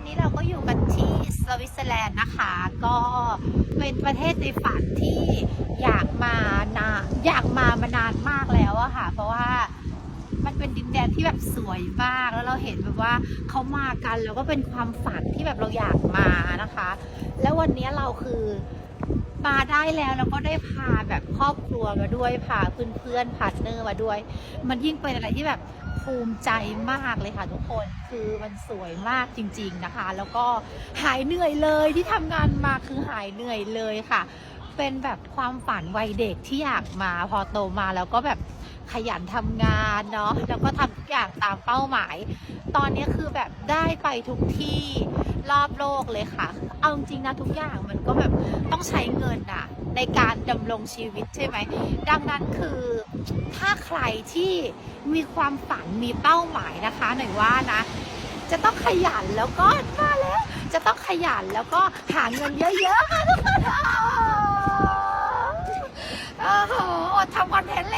อนนี้เราก็อยู่กันที่สวิตเซอร์แลนด์นะคะ ก็เป็นประเทศในฝันที่อยากมานานอยากมามานานมากแล้วอะค่ะ เพราะว่ามันเป็นดินแดนที่แบบสวยมาก แล้วเราเห็นแบบว่าเขามากันแล้วก็เป็นความฝันที่แบบเราอยากมานะคะ แล้ววันนี้เราคือ มาได้แล้วแล้วก็ได้พาแบบครอบครัวมาด้วยพาเพื่อนๆพาร์ทเนอร์มาด้วย มันยิ่งเป็นอะไรที่แบบภูมิใจมากเลยค่ะทุกคนคือมันสวยมากจริง ๆนะคะ แล้วก็หายเหนื่อยเลยที่ทำงานมาคือหายเหนื่อยเลยค่ะ เป็นแบบความฝันวัยเด็กที่อยากมาพอโตมาแล้วก็แบบ ขยันทำงานเนาะแล้วก็ทำทุกอย่างตามเป้าหมาย ตอนนี้คือแบบได้ไปทุกที่รอบโลกเลยค่ะ เอาจริงนะทุกอย่างมันก็แบบต้องใช้เงินอะในการดำรงชีวิตใช่ไหม ดังนั้นคือถ้าใครที่มีความฝันมีเป้าหมายนะคะหน่อยว่านะจะต้องขยันแล้วก็มาแล้ว จะต้องขยันแล้วก็หาเงินเยอะๆค่ะทุกคนโอ้โหอดทำคอนเทนต์เลย